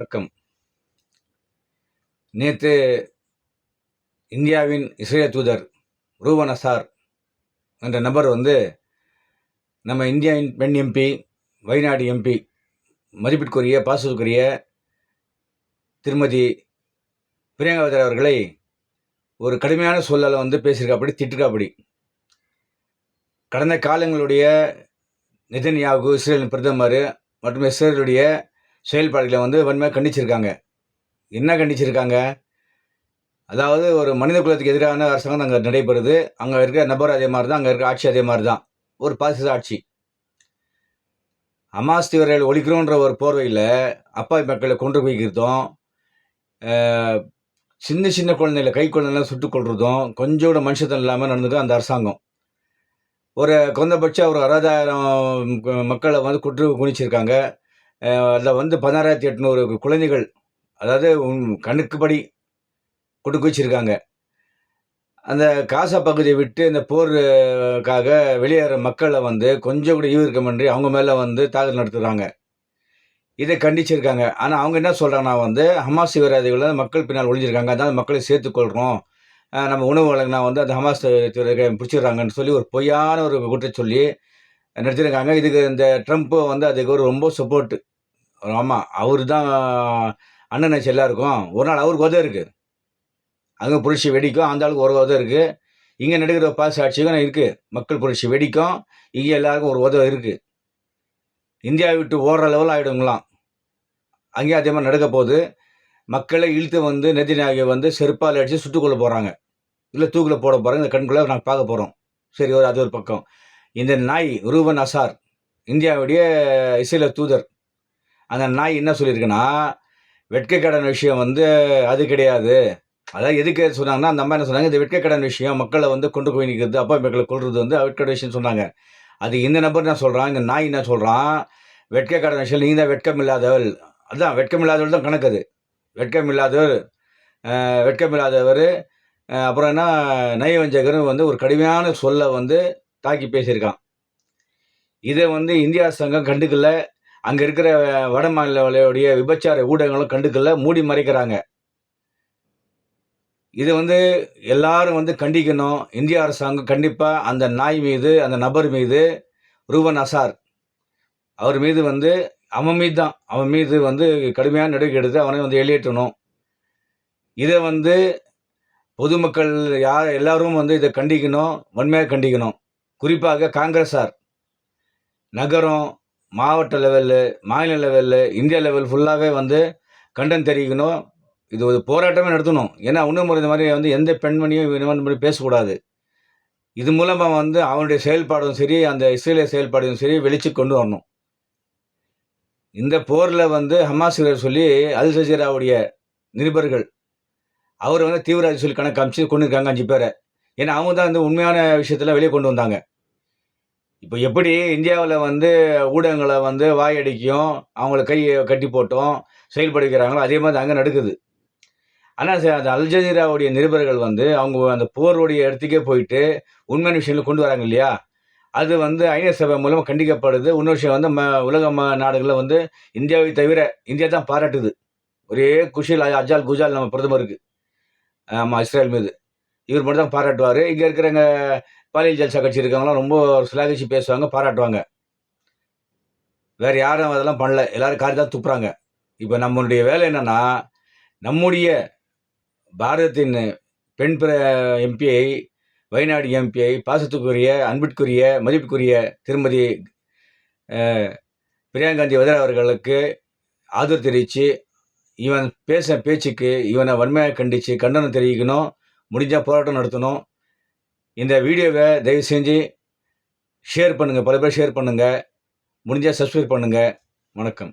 வணக்கம். நேற்று இந்தியாவின் இஸ்ரேல் தூதர் ரூவன் அசார் என்ற நபர் வந்து நம்ம இந்தியாவின் பெண் எம்பி வயநாடு எம்பி மதிப்பிற்குரிய பாசத்துக்குரிய திருமதி பிரியங்காவதர் அவர்களை ஒரு கடுமையான சூழலை வந்து பேசியிருக்காப்படி திட்டிருக்காப்படி. கடந்த காலங்களுடைய நிதன்யாவுக்கு இஸ்ரேலின் பிரதமர் மற்றும் இஸ்ரேலுடைய செயல்பாடுகளை வந்து வன்மையாக கண்டிச்சிருக்காங்க. என்ன கண்டிச்சிருக்காங்க? அதாவது ஒரு மனித குலத்துக்கு எதிரான அரசாங்கம் அங்கே நடைபெறுது. அங்கே இருக்க நபர் அதே மாதிரி தான் அங்கே இருக்க ஆட்சி அதே மாதிரி தான். ஒரு பாசிச ஆட்சி. அமாஸ் தீவிரர்கள் ஒழிக்கிறோன்ற ஒரு போர்வையில் அப்பா மக்களை கொண்டு போய்க்கிறதும் சின்ன சின்ன குழந்தைகளை கை குழந்தைலாம் சுட்டுக் கொள்றதும் கொஞ்சம் கூட இல்லாமல் நடந்துக்கும் அந்த அரசாங்கம். ஒரு குறைந்தபட்சம் ஒரு அறுபதாயிரம் மக்களை வந்து குற்று குனிச்சிருக்காங்க. அதில் வந்து பதினாறாயிரத்தி எட்நூறு குழந்தைகள் அதாவது உன் கணக்குப்படி கொடுக்க வச்சுருக்காங்க. அந்த காசா பகுதியை விட்டு இந்த போருக்காக வெளியேற மக்களை வந்து கொஞ்சம் கூட ஈவிருக்கமின்றி அவங்க மேலே வந்து தாக்குதல் நடத்துகிறாங்க இதை கண்டிச்சிருக்காங்க. ஆனால் அவங்க என்ன சொல்கிறாங்கன்னா வந்து ஹமாஸ் தீவிரவாதிகள் மக்கள் பின்னால் ஒழிஞ்சிருக்காங்க அதான் மக்களை சேர்த்துக்கொள்கிறோம் நம்ம உணவு வழங்கினா வந்து அந்த ஹமாஸ் பிடிச்சிடுறாங்கன்னு சொல்லி ஒரு பொய்யான ஒரு குற்றம் சொல்லி நடத்திருக்காங்க. இதுக்கு இந்த ட்ரம்ப்பு வந்து அதுக்கு ஒரு ரொம்ப சப்போர்ட்டு ஆமாம் அவர் தான் அண்ணன் எல்லாருக்கும் ஒரு நாள் அவருக்கு உதவி இருக்குது அங்கே புரட்சி வெடிக்கும் அந்த ஆளுக்கு ஒரு உதவி இருக்குது இங்கே நடக்கிற பாஸ் ஆட்சிக்கும் இருக்குது மக்கள் புரட்சி வெடிக்கும் இங்கே எல்லாருக்கும் ஒரு உதவி இருக்குது இந்தியா விட்டு ஓடுற லெவல் ஆகிடுங்களாம் அங்கேயும் அதே மாதிரி நடக்க போகுது. மக்களை இழுத்து வந்து நெதிநாயகி வந்து செருப்பால் அடித்து சுட்டுக்கொள்ள போகிறாங்க இல்லை தூக்கில் போட போகிறாங்க இந்த கண்குள்ளே நாங்கள் பார்க்க போகிறோம் சரி ஒரு அது ஒரு பக்கம். இந்த நாய் ரூபன் அசார் இந்தியாவுடைய இஸ்ரேல தூதர். அந்த நாய் என்ன சொல்லியிருக்குன்னா வெட்கக்கடன் விஷயம் வந்து அது கிடையாது. அதாவது எதுக்கு சொன்னாங்கன்னா அந்த அம்மா என்ன சொன்னாங்க இந்த வெட்கக்கடன் விஷயம் மக்களை வந்து கொண்டு போய் நிற்கிறது அப்பா மக்களை கொள்றது வந்து வெட்கக்கடன் விஷயம் சொன்னாங்க. அது இந்த நபர் என்ன சொல்கிறான் இந்த நாய் என்ன சொல்கிறான் வெட்கக்கடன் விஷயம் நீங்கள் தான் வெட்கம் இல்லாதவள். அதுதான் வெட்கம் இல்லாதவள் தான் கணக்கு அது. வெட்கம் இல்லாதவர் வெட்கம் இல்லாதவர் அப்புறம் என்ன நயவஞ்சகரும் வந்து ஒரு கடுமையான சொல்லை வந்து தாக்கி பேசியிருக்கான். இதை வந்து இந்தியா சங்கம் கண்டுக்கல. அங்கே இருக்கிற வட மாநிலங்களுடைய விபச்சார ஊடகங்களும் கண்டுக்கல மூடி மறைக்கிறாங்க. இது வந்து எல்லாரும் வந்து கண்டிக்கணும். இந்திய அரசாங்கம் கண்டிப்பாக அந்த நாய் மீது அந்த நபர் மீது ரூபன் அசார். அவர் மீது வந்து அவன் மீது தான் அவன் மீது வந்து கடுமையான நடவடிக்கை எடுத்து அவனை வந்து வெளியேற்றணும். இதை வந்து பொதுமக்கள் யார் எல்லாரும் வந்து இதை கண்டிக்கணும். வன்மையாக கண்டிக்கணும். குறிப்பாக காங்கிரஸார். நகரம் மாவட்ட லெவலு மாநில லெவலு இந்தியா லெவல் ஃபுல்லாகவே வந்து கண்டம் தெரிவிக்கணும். இது ஒரு போராட்டமே நடத்தணும். ஏன்னா இன்னும் இந்த மாதிரி வந்து எந்த பெண்மணியும் இந்த மாதிரி பேசக்கூடாது. இது மூலமாக வந்து அவனுடைய செயல்பாடும் சரி அந்த இஸ்ரேலிய செயல்பாடும் சரி வெளிச்சு கொண்டு வரணும். இந்த போரில் வந்து ஹமாஸ் வீரர் சொல்லி அல் சஜீராவுடைய நிருபர்கள் அவர் வந்து தீவிரவாதி சொல்லி கணக்கு காமிச்சு கொண்டு இருக்காங்க அஞ்சு பேரை. ஏன்னா அவங்க தான் இந்த உண்மையான விஷயத்தில் வெளியே கொண்டு வந்தாங்க. இப்போ எப்படி இந்தியாவில் வந்து ஊடகங்களை வந்து வாயடிக்கும் அவங்கள கையை கட்டி போட்டோம் செயல்படுகிறாங்களோ அதே மாதிரி அங்கே நடக்குது. ஆனால் அந்த அல்ஜசீராவுடைய நிருபர்கள் வந்து அவங்க அந்த போருடைய இடத்துக்கே போயிட்டு உண்மையான விஷயங்கள் கொண்டு வராங்க இல்லையா? அது வந்து ஐநா சபை மூலமாக கண்டிக்கப்படுது. இன்னொரு விஷயம் வந்து ம உலக ம நாடுகளில் வந்து இந்தியாவை தவிர இந்தியா தான் பாராட்டுது. ஒரே குஷில் அஜால் குஜால் நம்ம பிரதமருக்கு. ஆமாம் இஸ்ரேல் மீது. இவர் மட்டும் தான் பாராட்டுவார். இங்கே இருக்கிறவங்க பாலியல் ஜல்சா கட்சி இருக்கவங்களாம் ரொம்ப சிலாகிச்சு பேசுவாங்க பாராட்டுவாங்க. வேறு யாரும் அதெல்லாம் பண்ணல. எல்லாரும் காரி தான் துப்புறாங்க. இப்போ நம்மளுடைய வேலை என்னென்னா நம்முடைய பாரதத்தின் பெண் பிர எம்பியை வயநாடு எம்பியை பாசத்துக்குரிய அன்பிற்குரிய மதிப்புக்குரிய திருமதி அஹ், பிரியங்கா காந்தி வதரா அவர்களுக்கு ஆதரவு தெரிவித்து இவன் பேச பேச்சுக்கு இவனை வன்மையாக கண்டித்து கண்டனம் தெரிவிக்கணும். முடிஞ்சால் போராட்டம் நடத்தணும். இந்த வீடியோவை தயவு செஞ்சு ஷேர் பண்ணுங்கள் பல பேர் ஷேர் பண்ணுங்கள் முடிஞ்சால் சப்ஸ்கிரைப் பண்ணுங்கள் வணக்கம்.